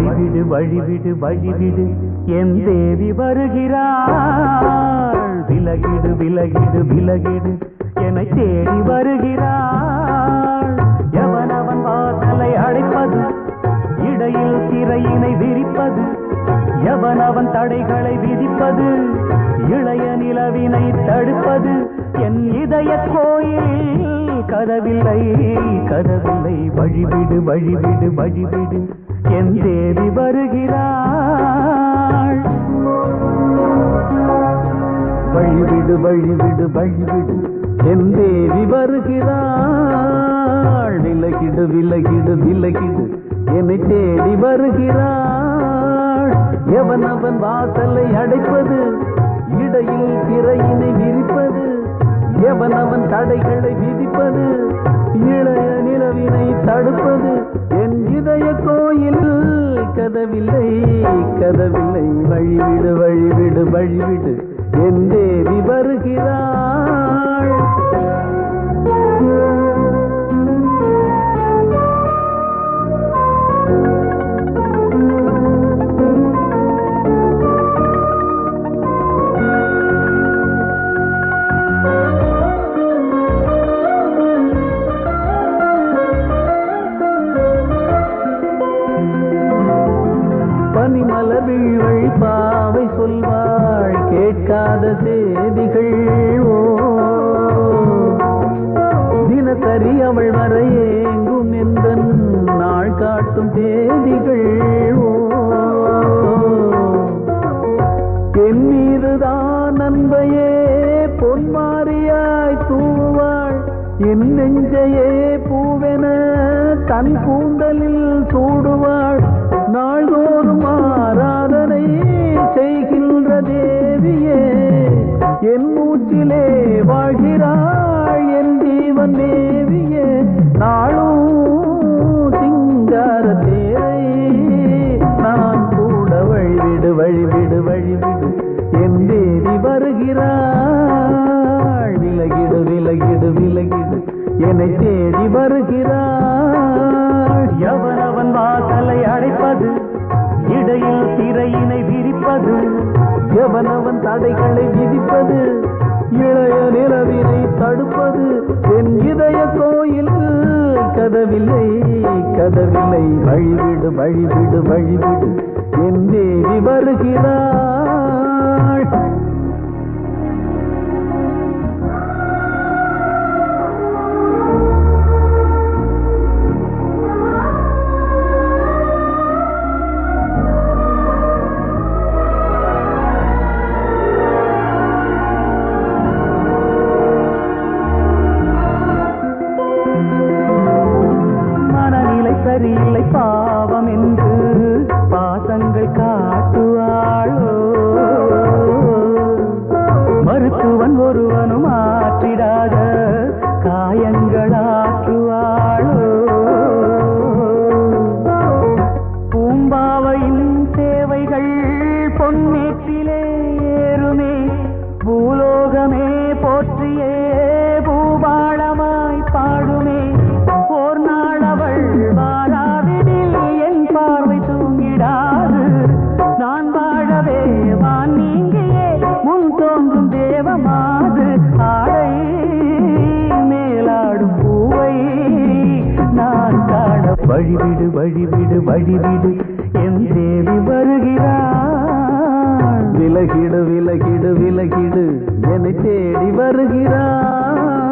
வழிவிடு வழிவிடு வழிவிடு. என் தேவி வருகிறாள். விலகிடு விலகிடு விலகிடு. என்னை தேடி வருகிறாள். எவனவன் வாசலை அடைப்பது? இடையில் திரையினை விரிப்பது? எவனவன் தடைகளை விதிப்பது? இளைய நிலவினை தடுப்பது? என் இதய கோயில் கதவில்லை கதவில்லை. வழிவிடு வழிவிடு வழிவிடு. என் தேவி வருகிறாள். வழிவிடு வழிவிடு வழிவிடு என் தேவி வருகிறாள். விலகிடு விலகிடு விலகிடு என்னை தேடி வருகிறாள். எவன் அவன் வாசலை அடைப்பது? இடையில் திரையினை விரிப்பது? எவன் அவன் தடைகளை விதிப்பது? இளைய நிலவினை தடுப்பது? என் இதய கோயில் கதவில்லை கதவில்லை. வழிவிடு வழிவிடு வழிவிடு. என் தேவி வருகிறாள். கேட்காத செய்திகள் ஓ. தினசரி அவள் வரையேங்கும் எந்த நாள் காட்டும் தேதிகள் ஓ. என் மீதுதான் நண்பையே பொன்மாரியாய் தூவாள். என் நெஞ்சையே பூவென தன் கூந்தலில் சூடுவாள். நாள்தோறும் என்னை தேடி வருகிறாள் எவனவன் வாசலை அடைப்பது? இடையில் திரையினை விரிப்பது? எவனவன் தடைகளை விதிப்பது? இளைய நிலவினை தடுப்பது? என் இதய கோயில் கதவில்லை கதவில்லை. வழிவிடு வழிவிடு வழிவிடு. என் தேவி வருகிறாள். போற்றியே பூபாளமாய் பாடுமே. ஓர் நாள் அவள் வாராவிடில் என் பார்வை தூங்கிடாது. நான் வாழவே வான் நீங்கியே முன் தோன்றும் தேவமாது. ஆடை மேலாடும் பூவை நான் காண வழிவிடு வழிவிடு வழிவிடு என் தேவி வரும் விலகிடு விலகிடு விலகிடு. என்னை தேடி வருகிறாள்